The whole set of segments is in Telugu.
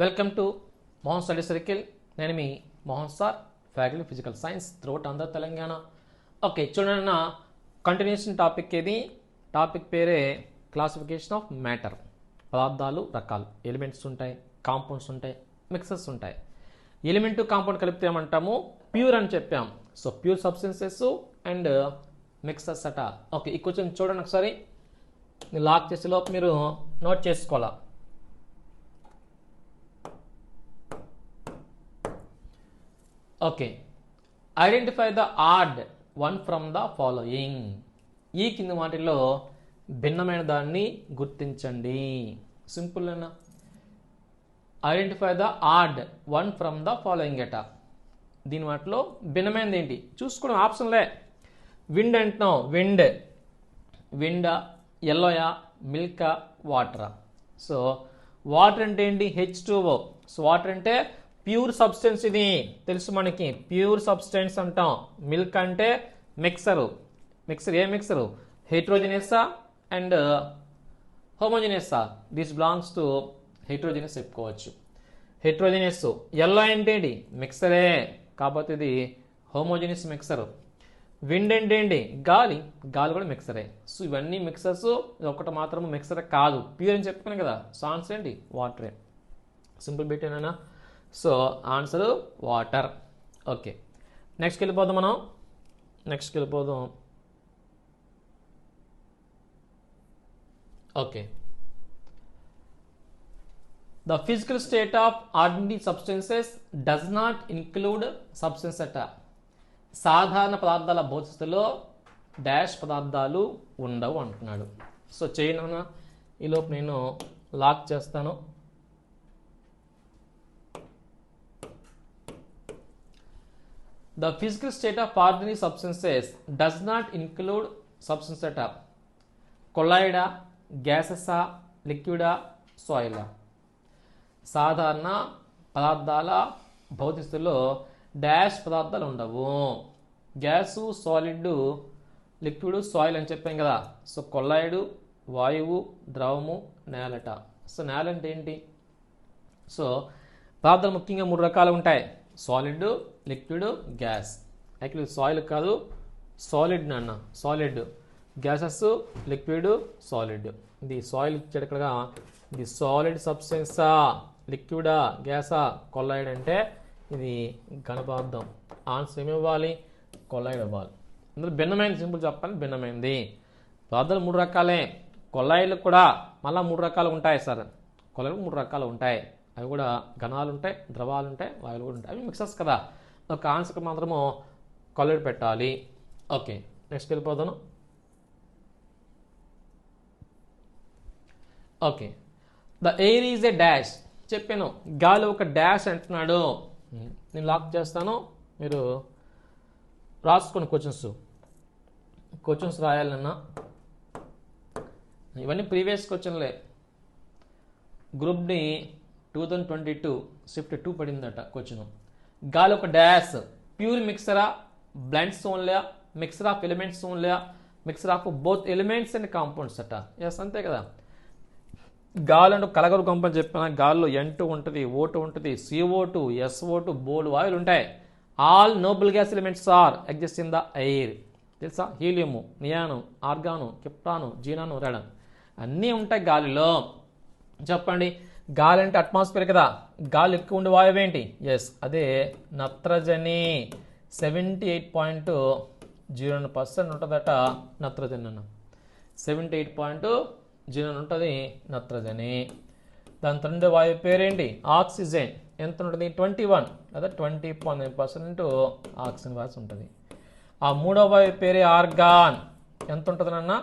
Welcome to Mohan study circle. నేను మీ Mohan sir faculty physical science throughout Andhra Telangana. Okay చూడండి నా కంటిన్యూషన్ టాపిక్ ఏది? టాపిక్ పేరే క్లాసిఫికేషన్ ఆఫ్ మ్యాటర్ పదార్థాలు రకాలు ఎలిమెంట్స్ ఉంటాయి కాంపౌండ్స్ ఉంటాయి మిక్సెస్ ఉంటాయి. ఎలిమెంట్ కాంపౌండ్ కలిపితే ఏమంటాము? ప్యూర్ అని చెప్పాం. So pure substances and mixtures అట. ఓకే ఈ క్వశ్చన్ చూడండి ఒకసారి. లాక్ చేసే లోపు మీరు నోట్ చేసుకోవాలా? Okay identify the odd one from the following ఈ కింది వాటిలో భిన్నమైన దాన్ని గుర్తించండి. సింపుల్ అయినా identify the odd one from the following ఎట దీని వాటిలో భిన్నమైనది ఏంటి? చూసుకోవడం ఆప్షన్లే విండ్ అంటున్నాం విండ్ విండా ఎల్లోయా మిల్క్ వాటరా సో వాటర్ అంటే ఏంటి? H two O so water అంటే ప్యూర్ సబ్స్టెన్స్ ఇది. తెలుసు మనకి. ప్యూర్ సబ్స్టెన్స్ అంటాం. మిల్క్ అంటే మిక్సరు. మిక్సర్ ఏ మిక్సరు? హెట్రోజినెస్సా అండ్ uh, హోమోజినెస్సా దిస్ బిలాంగ్స్ టు హెట్రోజినెస్ చెప్పుకోవచ్చు. హెట్రోజినెస్ ఎల్లో అంటే ఏంటి? మిక్సరే. కాకపోతే ఇది హోమోజినస్ మిక్సర్. విండ్ అంటే ఏంటి? గాలి. గాలి కూడా మిక్సరే. సో ఇవన్నీ మిక్సర్స్ ఒకటి మాత్రం మిక్సర్ కాదు. ప్యూర్ అని చెప్పుకున్నాను కదా. సాన్స్ ఏంటి? వాటరే సింపుల్ పెట్టేనా సో ఆన్సర్ వాటర్. ఓకే. నెక్స్ట్కి వెళ్ళిపోదాం మనం. నెక్స్ట్కి వెళ్ళిపోదాం. Okay. The physical state of ordinary substances does not include substance అట సాధారణ పదార్థాల భౌతికతలో డాష్ పదార్థాలు ఉండవు అంటున్నాడు. సో చేయను ఈలోపు నేను లాక్ చేస్తాను. The physical state of ordinary substances does not include substance అట కొలాయిడా గ్యాసెసా లిక్విడా సాయిలా సాధారణ పదార్థాల భౌతికతలో డాష్ పదార్థాలు ఉండవు. గ్యాసు సాలిడ్ లిక్విడ్ సాయిల్ అని చెప్పాం కదా. సో కొల్లాయిడు వాయువు ద్రవము నేలట. సో నేల అంటే ఏంటి? సో పదార్థాలు ముఖ్యంగా మూడు రకాలు ఉంటాయి. Solid liquid gas. Actually soil కాదు సాలిడ్ నాన్న సాలిడ్. Gases liquid solid. ఇది సాయిల్ ఇచ్చాడు ఇక్కడ ఇది సాలిడ్ సబ్స్టెన్సా లిక్విడా గ్యాసా కొల్లాయిడ్ అంటే ఇది ఘనపదార్థం. ఆన్సర్ ఏమి ఇవ్వాలి? కొల్లాయిడ్ ఇవ్వాలి. అందులో భిన్నమైనది సింపుల్ చెప్పాలి భిన్నమైనది. పదార్థాలు మూడు రకాలే. కొల్లాయిలు కూడా మళ్ళీ మూడు రకాలు ఉంటాయి సార్. కొల్లాయిలు మూడు రకాలు ఉంటాయి. అవి కూడా ఘనాలు ఉంటాయి ద్రవాలు ఉంటాయి వాయువులు కూడా ఉంటాయి. అవి మిక్సర్స్ కదా. ఒక ఆన్సర్కి మాత్రము కొల్లాయిడ్ పెట్టాలి. ఓకే నెక్స్ట్ వెళ్ళిపోతాను okay the air is a dash చెప్పాను గాలి ఒక డాష్ అంటున్నాడు. నేను లాక్ చేస్తాను. మీరు రాసుకోండి క్వశ్చన్స్ క్వశ్చన్స్ రాయాలన్నా ఇవన్నీ ప్రీవియస్ క్వశ్చన్లే గ్రూప్ని two thousand twenty two shift two పడిందట question. గాలి ఒక dash pure మిక్సరా blends only mixture of elements only mixture of both elements and compounds అట. ఎస్ అంతే కదా. గాలి అంటే కలగరు కంపని చెప్పిన గాల్లో ఎన్ టూ ఉంటుంది ఓ టూ ఉంటుంది సిఓ టూ ఎస్ఓ టూ బోల్డ్ వాయువులు ఉంటాయి. All noble gas elements are exist in the air తెలుసా? Helium neon argon krypton xenon radon. అన్నీ ఉంటాయి గాలిలో. చెప్పండి? గాలి అంటే అట్మాస్ఫియర్ కదా. గాలి ఎక్కువ ఉండే వాయువు ఏంటి? ఎస్ అదే నత్రజని. Seventy eight point zero percent ఉంటుందట నత్రజని అన్న. సెవెంటీ ఎయిట్ పాయింట్ జీరో ఉంటుంది నత్రజని. దాని రెండో వాయువు పేరేంటి? ఆక్సిజన్. ఎంత ఉంటుంది? ట్వంటీ వన్ లేదా twenty point nine percent oxygen walls ఉంటుంది. ఆ మూడో వాయువు పేరే ఆర్గాన్. ఎంత ఉంటుంది అన్న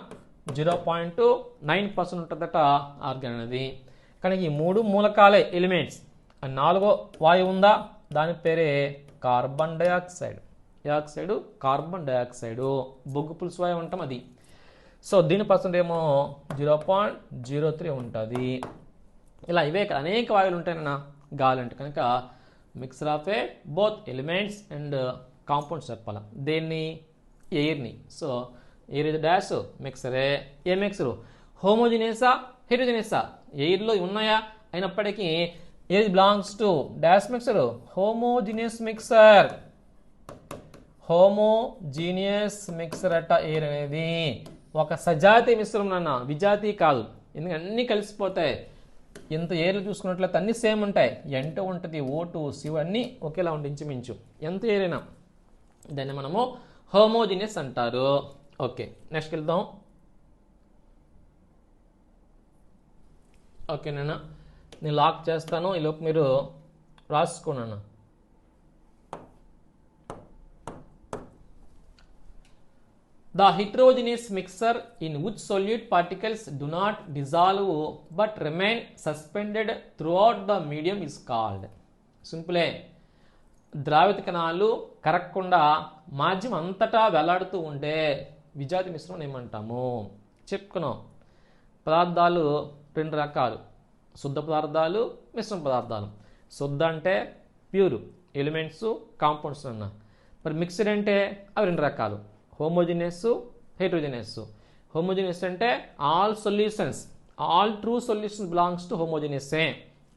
జీరో పాయింట్ నైన్ పర్సెంట్ ఉంటుందట ఆర్గాన్ అనేది. కానీ ఈ మూడు మూలకాలే ఎలిమెంట్స్. నాలుగో వాయువు ఉందా? దాని పేరే carbon dioxide. Dioxide carbon dioxide. బొగ్గు పులుసు వాయువు ఉంటాం అది. సో దీని పర్సెంట్ ఏమో జీరో పాయింట్ జీరో త్రీ ఉంటుంది. ఇలా ఇవే కదా అనేక వాయువులు ఉంటాయన్న గాలి అంటే కనుక mixture of a both elements and compounds చెప్పాలి. దేన్ని? ఎయిర్ని సో ఎయిర్ ఇది డాష్ మిక్సరే ఏ మిక్సరు హోమోజినియసా హెరోజినియసా ఎయిర్లో ఉన్నాయా? అయినప్పటికీ ఏది belongs to. Dash mixture. Homogeneous mixture. Homogeneous mixture అట్ట ఎయిర్ అనేది ఒక సజాతి మిశ్రమం అన్న విజాతి కాదు. ఎందుకంటే అన్నీ కలిసిపోతాయి. ఎంత ఏర్లు చూసుకున్నట్లయితే అన్నీ సేమ్ ఉంటాయి. ఎంట ఉంటుంది ఓటు సివ్ అన్నీ ఒకేలా ఉండి ఇంచుమించు. ఎంత ఏరైనా దాన్ని మనము హోమోజినియస్ అంటారు. ఓకే నెక్స్ట్ వెళ్దాం ఓకేనన్నా నేను లాక్ చేస్తాను. ఈ లోపు మీరు రాసుకోనన్న the heterogeneous mixture in which solute particles do not dissolve but remain suspended throughout the medium is called సింపులే ద్రావిత కణాలు కరగకుండా మాధ్యం అంతటా వెలాడుతూ ఉండే విజాతి మిశ్రమం ఏమంటాము? చెప్పుకున్నాం. పదార్థాలు రెండు రకాలు. శుద్ధ పదార్థాలు మిశ్రమ పదార్థాలు. శుద్ధ అంటే ప్యూర్ ఎలిమెంట్స్ కాంపౌండ్స్ అన్న. మరి మిక్స్డ్ అంటే అవి రెండు రకాలు. హోమోజినియస్ హెట్రోజినియస్ హోమోజినియస్ అంటే all solutions all true solutions belongs to హోమోజినియస్సే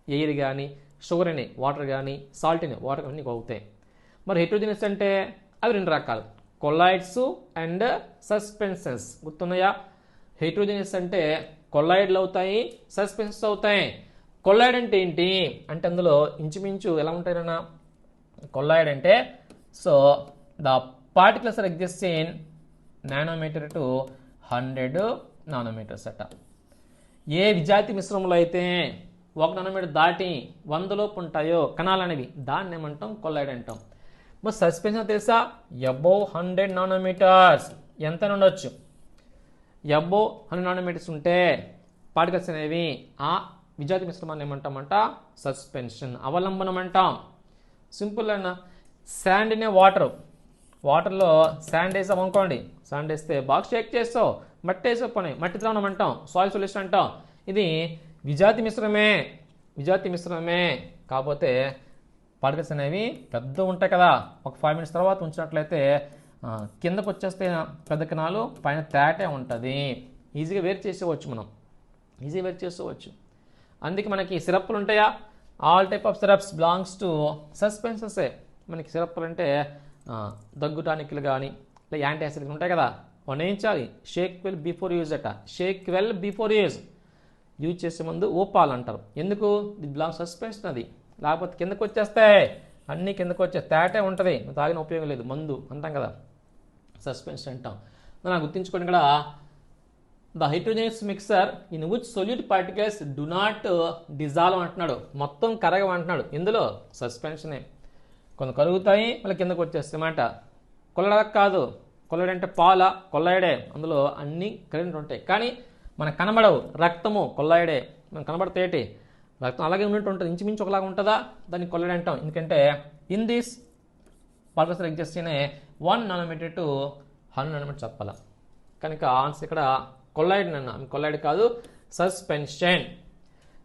air కానీ షుగర్ అని వాటర్ కానీ సాల్ట్ అని వాటర్ అన్నీ అవుతాయి మరి హెట్రోజినియస్ అంటే అవి రెండు రకాలు. కొల్లాయిడ్స్ అండ్ సస్పెన్సెన్స్ గుర్తున్నాయా? హెట్రోజినియస్ అంటే కొల్లాయిడ్లు అవుతాయి సస్పెన్స్ అవుతాయి కొల్లాయిడ్ అంటే ఏంటి? అంటే అందులో ఇంచుమించు ఎలా ఉంటాయన్నా కొల్లాయిడ్ అంటే so the particles are exist in nanometer to hundred nanometers అట. ఏ విజాతి మిశ్రమంలో అయితే ఒక నానోమీటర్ దాటి వందలోపు ఉంటాయో కణాలు అనేవి దాన్ని ఏమంటాం? కొల్లాయిడ్ అంటాం. మరి సస్పెన్షన్ తెలుసా? Above hundred nanometers. ఎంత ఉండొచ్చు ఎబో హండ్రెడ్ ఉంటే పార్టికల్స్ అనేవి ఆ విజాతి మిశ్రమాన్ని ఏమంటామంట? సస్పెన్షన్ అవలంబనం అంటాం సింపుల్ అన్న శాండ్ ఇన్ వాటర్. వాటర్లో శాండ్ వేసాం అనుకోండి. శాండ్ వేస్తే బాగా షేక్ చేస్తావు. మట్టి వేసే పని. మట్టి ద్రావణం అంటాం. సాయిల్ సొల్యూషన్ అంటాం. ఇది విజాతి మిశ్రమే. విజాతి మిశ్రమే. కాకపోతే పార్టికల్స్ అనేవి పెద్ద ఉంటాయి కదా. ఒక ఫైవ్ మినిట్స్ తర్వాత ఉంచినట్లయితే కిందకు వచ్చేస్తే పెద్ద కణాలు పైన తేటే ఉంటుంది. ఈజీగా వేరు చేసేవచ్చు మనం. ఈజీగా వేరు చేసుకోవచ్చు అందుకే మనకి సిరప్లు ఉంటాయా? All type of syrups belongs to సస్పెన్సెసే మనకి సిరప్లు అంటే దగ్గు టానిక్లు కానీ లేదా యాంటీ యాసిడ్లు ఉంటాయి కదా? One shake well before use అట. Shake well before use use చేసే ముందు ఓపాల్ అంటారు. ఎందుకు? ఇది బిలాంగ్ సస్పెన్షన్ అది. లేకపోతే కిందకు వచ్చేస్తాయి అన్నీ కిందకు వచ్చే తేటే ఉంటుంది. తాగిన ఉపయోగం లేదు. మందు అంటాం కదా? సస్పెన్షన్ అంటాం. మనం గుర్తించుకోండి ఇక్కడ the heterogeneous mixture in which solute particles do not dissolve అంటున్నాడు. మొత్తం కరగం అంటున్నాడు. ఇందులో సస్పెన్షనే కొన్ని కరుగుతాయి మళ్ళీ కిందకు వచ్చేస్తాయి అన్నమాట. కొల్లడ కాదు. కొల్లడంటే పాల కొల్లాయిడే. అందులో అన్ని కరెంట్ ఉంటాయి. కానీ మనకు కనబడవు. రక్తము కొల్లాయిడే. మనకు కనబడతాయి రక్తం అలాగే ఉన్నట్టు ఉంటుంది. ఇంచుమించు ఒకలాగా ఉంటుందా? దాన్ని కొల్లడి అంటాం. ఎందుకంటే in this purpose exist in one nanometer to hundred nanometer చెప్పాలా. కనుక ఆన్సర్ ఇక్కడ కొల్లైడ్ అన్నా. కొల్లైడ్ కాదు సస్పెన్షన్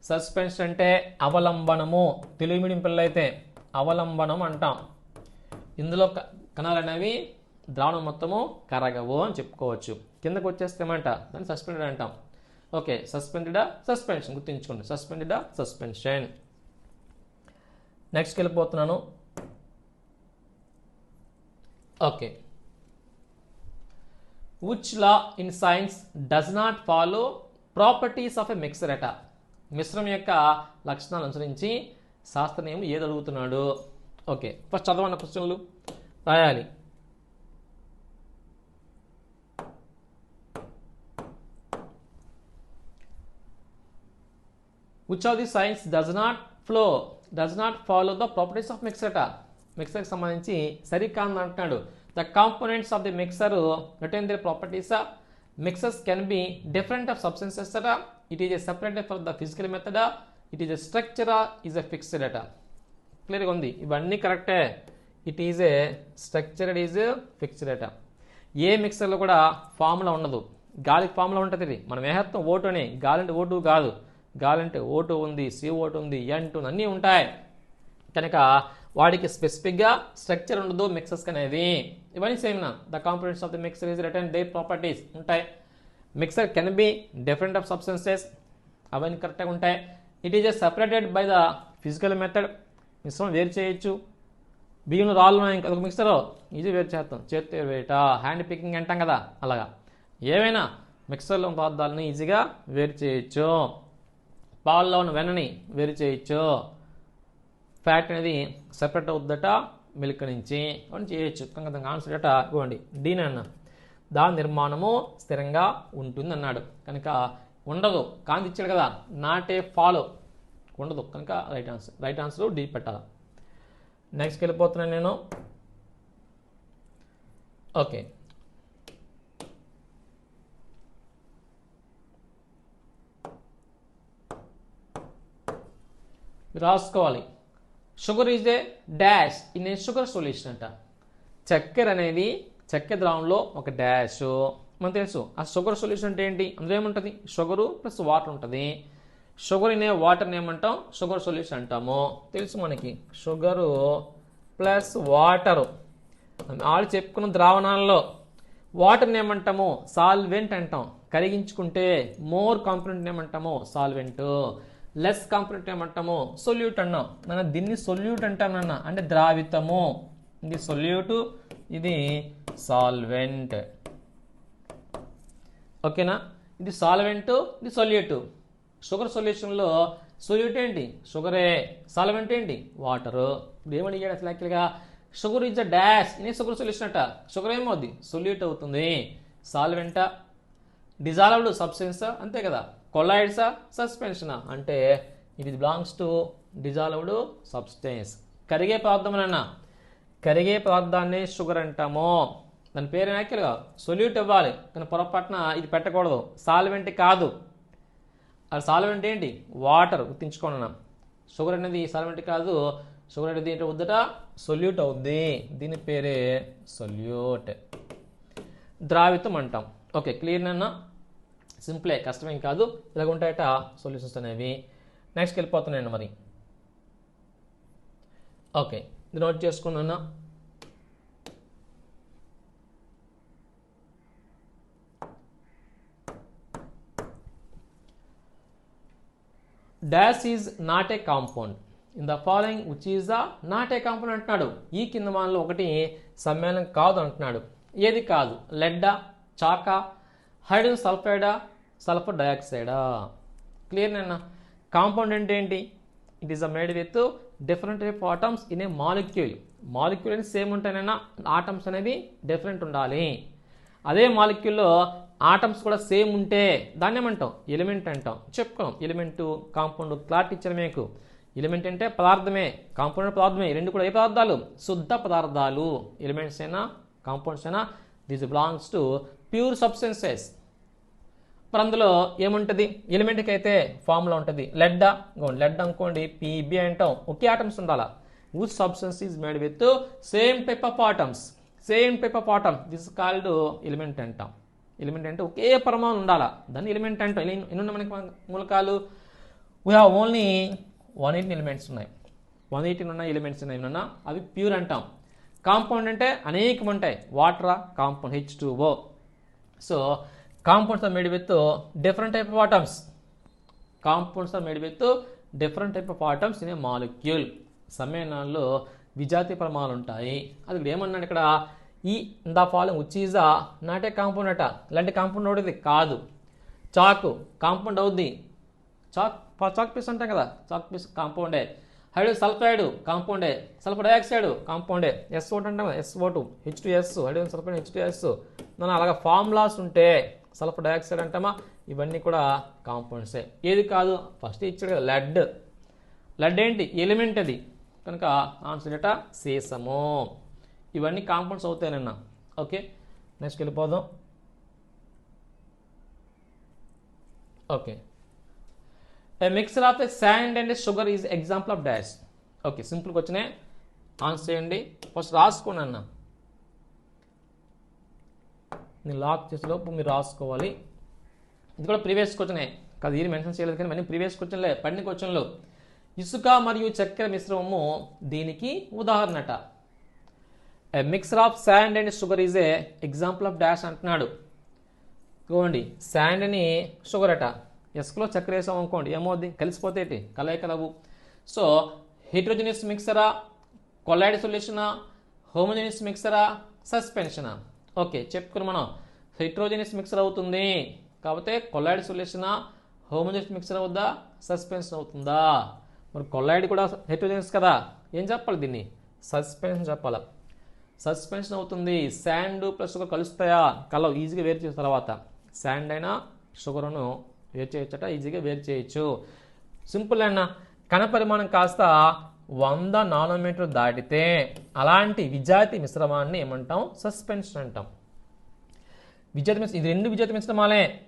సస్పెన్షన్ అంటే అవలంబనము. తెలుగు మీడియం పిల్లలైతే అవలంబనం అంటాం. ఇందులో క- కణాలు అనేవి ద్రావణం మొత్తము కరగవు అని చెప్పుకోవచ్చు. కిందకు వచ్చేస్తేమంట దాన్ని సస్పెండెడ్ అంటాం. ఓకే సస్పెండెడా సస్పెన్షన్ గుర్తుంచుకోండి. సస్పెండెడా సస్పెన్షన్ నెక్స్ట్కి వెళ్ళిపోతున్నాను. Okay which law in science does not follow properties of a mixture ఎట మిశ్రమం యొక్క లక్షణాలు అనుసరించి శాస్త్రనేమి ఏది అడుగుతున్నాడు? ఓకే ఫస్ట్ చదవన్న క్వశ్చన్లు. రాయాలి. Which of the science does not flow does not follow the properties of mixture ఎట మిక్సర్కి సంబంధించి సరికాంది అంటున్నాడు the components of the mixture return the properties mixtures can be different of substances అట it is a separated for the physical method it is a structure is a fixed అట క్లియర్గా ఉంది. ఇవన్నీ కరెక్టే it is a structured is fixed అట ఏ మిక్సర్లో కూడా ఫార్ములా ఉండదు. గాలికి ఫార్ములా ఉంటుంది ఇది. మనం ఏహత్వం ఓటు అని? గాలి అంటే ఓటు కాదు. గాలి అంటే ఓటు ఉంది సి ఓటు ఉంది ఎన్ టూ అన్నీ ఉంటాయి. కనుక వాడికి స్పెసిఫిక్గా స్ట్రక్చర్ ఉండదు మిక్సర్స్ అనేది ఇవన్నీ సేమ్ నా. The components of the mixture is return the properties ఉంటాయి. Mixture can be different of substances అవన్నీ కరెక్ట్గా ఉంటాయి. It is separated by the physical method మిశ్రమం వేరు చేయొచ్చు. బియ్యం రాళ్ళు ఉన్నాయి ఇంకా మిక్సర్ ఈజీ వేరు చేస్తాం. చేతి వేట హ్యాండ్ పికింగ్ అంటాం కదా అలాగా. ఏవైనా మిక్సర్లో ఉన్న పదార్థాలని ఈజీగా వేరు చేయొచ్చు. పాల్లో ఉన్న వెన్నని వేరు చేయొచ్చు. ఫ్యాట్ అనేది సెపరేట్ అవుద్దట మిల్క్ నుంచి అని చేయొచ్చు. కనుక దానికి ఆన్సర్ అట ఇవ్వండి. డీన్ అన్న దాని నిర్మాణము స్థిరంగా ఉంటుంది అన్నాడు కనుక ఉండదు. కాంతి ఇచ్చాడు కదా నాటే ఫాలో ఉండదు. కనుక right answer right answer D పెట్టాలి? నెక్స్ట్కి వెళ్ళిపోతున్నాను నేను. ఓకే రాసుకోవాలి. Sugar is a dash. In a sugar solution అంట. చక్కెర అనేది చక్కెర ద్రావంలో ఒక డాష్. మనకు తెలుసు. ఆ షుగర్ సొల్యూషన్ అంటే ఏంటి? అందులో ఏముంటుంది? షుగరు ప్లస్ వాటర్ ఉంటుంది. షుగర్ ఇనే వాటర్ని ఏమంటాం? షుగర్ సొల్యూషన్ అంటాము. తెలుసు మనకి. Sugar plus water. ఆళ్ళు చెప్పుకున్న ద్రావణాల్లో వాటర్ని ఏమంటాము? సాల్వెంట్ అంటాం. కరిగించుకుంటే మోర్ కాంపనెంట్ ఏమంటాము? సాల్వెంట్. లెస్ కాంపనెంట్ ఏమంటాము సొల్యూట్ అన్నాం. నాన్న దీన్ని సొల్యూట్ అంటాం అంటే ద్రావితము. ఇది సొల్యూట్ ఇది సాల్వెంట్ ఓకేనా? ఇది సాల్వెంట్ ఇది సొల్యూట్ షుగర్ సొల్యూషన్లో సొల్యూట్ ఏంటి? షుగరే సాల్వెంట్ ఏంటి? వాటరు ఇప్పుడు ఏమడిగాడు అసలు యాక్చువల్గా షుగర్ ఇస్ అ డాష్ ఇనే షుగర్ సొల్యూషన్ అట. షుగర్ ఏమవుద్ది? సొల్యూట్ అవుతుంది. సాల్వెంటా డిజాల్వ్డ్ సబ్స్టెన్స్ అంతే కదా? కొలాయిడ్సా సస్పెన్షనా? అంటే ఇది బిలాంగ్స్ టు డిజాల్వ్డ్ సబ్స్టెన్స్. కరిగే పదార్థం అన్న? కరిగే పదార్థాన్ని షుగర్ అంటాము. దాని పేరు యాక్చువల్గా సొల్యూట్ ఇవ్వాలి. కానీ పొరపాటున ఇది పెట్టకూడదు. సాల్వెంట్ కాదు. అది సాల్వెంట్ ఏంటి? వాటర్. గుర్తించుకోండి అన్న. షుగర్ అనేది సాల్వెంట్ కాదు. షుగర్ అనేది ఏంటి వద్దట? సొల్యూట్ అవుద్ది. దీని పేరే సొల్యూట్. ద్రావితం అంటాం. ఓకే క్లియర్ అన్న? సింపులే కష్టమేం కాదు. ఇలాగ ఉంటాయట సొల్యూషన్స్ అనేవి. నెక్స్ట్కి వెళ్ళిపోతున్నాయండి మరి. ఓకే ఇది నోట్ చేసుకున్నా dash is not a compound in the following which is the not a compound అంటున్నాడు. ఈ కింద మనలో ఒకటి సమ్మేళనం కాదు అంటున్నాడు. ఏది కాదు? లెడ్డా చాకా హైడ్రోజన్ సల్ఫైడా సల్ఫర్ డయాక్సైడా? క్లియర్ అన్న కాంపౌండ్ అంటే ఏంటి? It is a made with different type atoms in a molecule molecule అనేది సేమ్ ఉంటాయనైనా ఆటమ్స్ అనేవి డిఫరెంట్ ఉండాలి. అదే మాలిక్యూల్లో ఆటమ్స్ కూడా సేమ్ ఉంటే దాన్ని ఏమంటాం? ఎలిమెంట్ అంటాం. చెప్పుకోం ఎలిమెంట్ కాంపౌండ్ క్లాట్ ఇచ్చిన మీకు. ఎలిమెంట్ అంటే పదార్థమే. కాంపౌండ్ పదార్థమే. రెండు కూడా ఏ పదార్థాలు? శుద్ధ పదార్థాలు. ఎలిమెంట్స్ అయినా కాంపౌండ్స్ అయినా this belongs to pure substances మరి అందులో ఏముంటుంది? ఎలిమెంట్కి అయితే ఫార్ములా ఉంటుంది. లెడ్ లెడ్ అనుకోండి పీబీ అంటాం. ఒకే ఆటమ్స్ ఉండాలా? Whose substance is made with same type of atoms same type of atom this called element అంటాం. ఎలిమెంట్ అంటే ఒకే పరమాణు ఉండాలా? దాన్ని ఎలిమెంట్ అంటాం. ఎన్ని మనకి మూలకాలు? We have only one eighteen elements ఉన్నాయి. వన్ ఎయిటీన్ ఉన్న ఎలిమెంట్స్ ఉన్నాయి. ఏమన్నా? అవి ప్యూర్ అంటాం. కాంపౌండ్ అంటే అనేకం ఉంటాయి. వాటరా compound H two O so compounds are made with different type of atoms. Compounds are made with different type of atoms in a molecule. సమ్మేళనాల్లో విజాతి ప్రమాణాలు ఉంటాయి. అది ఇక్కడ ఏమన్నాడు ఇక్కడ? ఈ the following which is not a compound అట ఇలాంటి కాంపౌండ్ అవుతుంది కాదు. చాకు కాంపౌండ్ అవుద్ది. చాక్ చాక్ పీస్ అంటాం కదా? చాక్ పీస్ కాంపౌండే హైడ్రోజన్ సల్ఫైడ్ కాంపౌండే సల్ఫర్ డైఆక్సైడ్ కాంపౌండే ఎస్ ఓటు అంటాం S O two H two S hydrogen sulphide H two S మన అలాగా ఫార్ములాస్ ఉంటే సల్ఫర్ డయాక్సైడ్ అంటామా? ఇవన్నీ కూడా కాంపౌండ్సే ఏది కాదు? ఫస్ట్ ఇచ్చాడు కదా లెడ్. లెడ్ ఏంటి? ఎలిమెంట్ అది. కనుక ఆన్సర్ ఏట సీసము ఇవన్నీ కాంపౌండ్స్ అవుతాయనన్న ఓకే నెక్స్ట్ వెళ్ళిపోదాం. Okay. A mixture of sand and sugar is example of dash okay సింపుల్గా వచ్చినాయి. ఆన్సర్ చేయండి. ఫస్ట్ రాసుకోండి అన్న. నేను లాక్ చేసేలోపు మీరు రాసుకోవాలి. ఇది కూడా ప్రీవియస్ క్వశ్చనే కాదు ఇది మెన్షన్ చేయలేదు కానీ మళ్ళీ ప్రీవియస్ క్వశ్చన్లే పడిన క్వశ్చన్లు ఇసుక మరియు చక్కెర మిశ్రమము దీనికి ఉదాహరణట. A mixture of sand and sugar is a example of dash అంటున్నాడు. ఇదిగోండి శాండ్ని షుగర్ అట. ఎస్కులో చక్కెర వేసాం అనుకోండి ఏమవుద్ది? కలిసిపోతే ఏంటి? కలయిక లవ్వు సో హెట్రోజనియస్ మిక్సరా కొల్లాయిడ్ సొల్యూషనా హోమోజనియస్ మిక్సరా సస్పెన్షనా ఓకే చెప్పుకుని మనం. హెట్రోజనియస్ మిక్సర్ అవుతుంది. కాకపోతే కొల్లాయిడ్ సొల్యూషనా హోమోజనియస్ మిక్సర్ అవుద్దా? సస్పెన్షన్ అవుతుందా? మరి కొల్లాయిడ్ కూడా హెట్రోజనియస్ కదా. ఏం చెప్పాలి దీన్ని? సస్పెన్షన్ చెప్పాలా. సస్పెన్షన్ అవుతుంది. శాండ్ ప్లస్ షుగర్ కలుస్తాయా? కలవు ఈజీగా వేరు చేసిన తర్వాత. శాండ్ అయినా షుగర్ను వేరు చేయొచ్చట ఈజీగా వేరు చేయొచ్చు. సింపుల్ అన్న. కణ పరిమాణం కాస్త వంద నానోమీటర్ దాటితే అలాంటి విజాతి మిశ్రమాన్ని ఏమంటాం? సస్పెన్షన్ అంటాం. విజాతి మిశ్రమం ఇది రెండు విజాతి మిశ్రమాలే.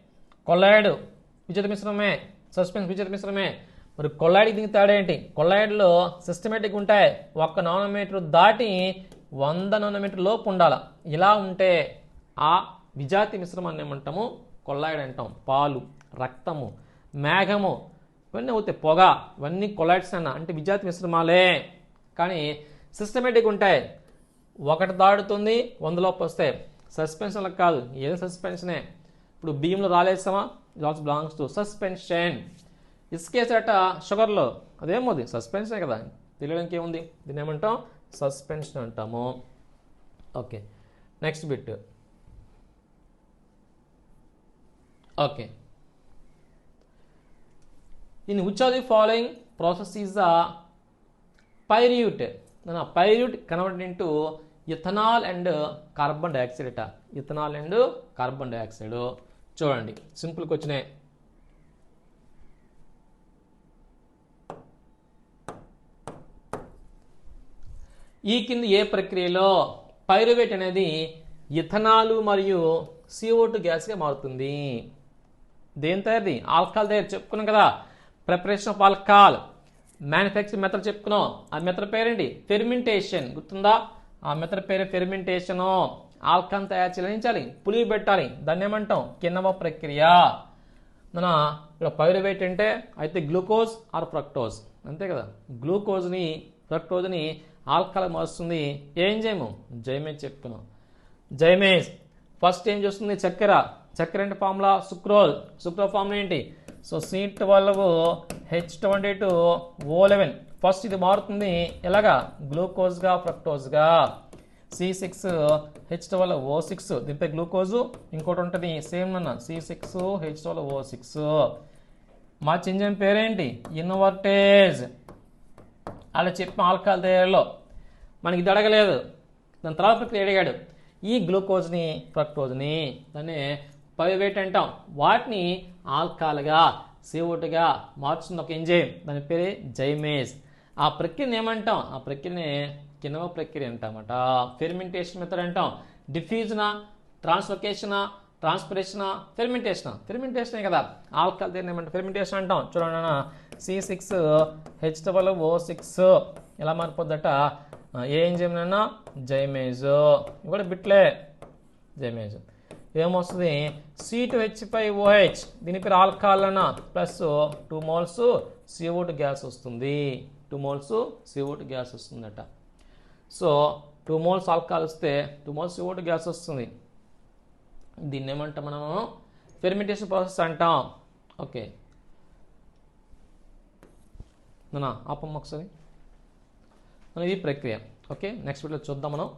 Colloid విజాతి మిశ్రమే suspense విజాతి మిశ్రమే. మరి కొల్లాయిడ్కి దీనికి తేడా ఏంటి? కొల్లాయిడ్లో సిస్టమేటిక్ ఉంటాయి. ఒక్క నానోమీటర్ దాటి వంద నానోమీటర్ లోపు ఉండాల. ఇలా ఉంటే ఆ విజాతి మిశ్రమాన్ని ఏమంటాము? కొల్లాయిడ్ అంటాం. పాలు రక్తము మేఘము ఇవన్నీ అవుతాయి. పొగ ఇవన్నీ కొలాయిడ్స్ అన్న అంటే విజాతి మిశ్రమాలే. కానీ సిస్టమేటిక్ ఉంటాయి. ఒకటి దాడుతుంది వందలోపు వస్తాయి. సస్పెన్షన్లకు కాదు ఏదో సస్పెన్షనే ఇప్పుడు బియ్యంలో రాలేసామా it also belongs to suspension ఇసుకేసేట షుగర్లో అదేమోది? సస్పెన్షనే కదా. తెలియడానికి ఏముంది? దీని ఏమంటాం? సస్పెన్షన్ అంటాము. ఓకే నెక్స్ట్ బిట్ ఓకే దీని which of the following process is a pyruvate pyruvate convert into ethanol and carbon dioxide అట ఇథనాల్ అండ్ కార్బన్ డైఆక్సైడ్ చూడండి. సింపుల్కి వచ్చినాయి ఈ కింద ఏ ప్రక్రియలో పైరువేట్ అనేది ఇథనాలు మరియు సిఓటు గ్యాస్గా మారుతుంది? దేని తయారీ ఆల్కహాల్ తయారు చెప్పుకున్నాం కదా. Preparation of alcohol manufacturing method చెప్పుకున్నాం. ఆ మెథడ్ పేరేంటి? ఫెర్మెంటేషన్ గుర్తుందా? ఆ మెథడ్ పేరు ఫెర్మెంటేషను ఆల్కహాల్ తయారు చేయాలి పులివి పెట్టాలి. దాన్ని ఏమంటాం? కిన్నవ ప్రక్రియ. మన ఇక్కడ పైరువేట్ అంటే అయితే గ్లూకోజ్ ఆర్ ఫ్రక్టోజ్ అంతే కదా? గ్లూకోజ్ని ఫ్రక్టోజ్ని ఆల్కహాల్ మారుస్తుంది. ఏం చేయము? జైమేజ్ చెప్పుకున్నాం. జైమేజ్. ఫస్ట్ ఏం చేస్తుంది? చక్కెర. చక్కెర అంటే ఫార్ములా సుక్రోజ్ సుక్రో ఫార్ములా ఏంటి? So C twelve H twenty two O eleven first ఇది మారుతుంది. ఎలాగా? గ్లూకోజ్గా ఫ్రక్టోజ్గా. C six H twelve O six దీనిపై గ్లూకోజు ఇంకోటి ఉంటుంది. సేమ్ అన్న C six H twelve O six మా చింజన్ పేరేంటి? ఇన్వర్టేజ్ అలా చెప్పిన ఆల్కహాల్ తయారీలో. మనకి ఇది అడగలేదు. దాని తర్వాత ప్రక్రియ అడిగాడు. ఈ గ్లూకోజ్ని ఫ్రక్టోజ్ని దాన్ని పైవేట్ అంటాం వాటిని ఆల్కహాల్గా సిఓటుగా మార్చుతుంది ఒక ఎంజైమ్ దాని పేరే జైమేజ్. ఆ ప్రక్రియని ఏమంటాం? ఆ ప్రక్రియని కినవ ప్రక్రియ అంటామట. ఫెర్మెంటేషన్ మెథడ్ అంటాం. డిఫ్యూజనా ట్రాన్స్లొకేషనా ట్రాన్స్పిరేషనా ఫెర్మెంటేషనా? ఫెర్మెంటేషనే కదా. ఆల్కహాల్ దేని ఏమంటే? ఫెర్మెంటేషన్ అంటాం. చూడండి C six H double O six ఎలా మారిపోద్దట? ఏ ఎంజైమ్ అయినా జైమేజ్. ఇవి కూడా బిట్లే. జైమేజ్. ఏమొస్తుంది? C two H five O H దీని పేరు ఆల్కాలన అన్న plus two moles C O two gas వస్తుంది. Two moles C O two gas వస్తుందట. సో టూ మోల్స్ ఆల్కహాల్ వస్తే two moles C O two gas వస్తుంది. దీన్ని ఏమంటాం మనము? ఫెర్మిటేషన్ ప్రాసెస్ అంటాం. ఓకే నా ఆపమ్మ ఒకసారి. ఇది ప్రక్రియ. ఓకే నెక్స్ట్ వీడియో చూద్దాం మనం.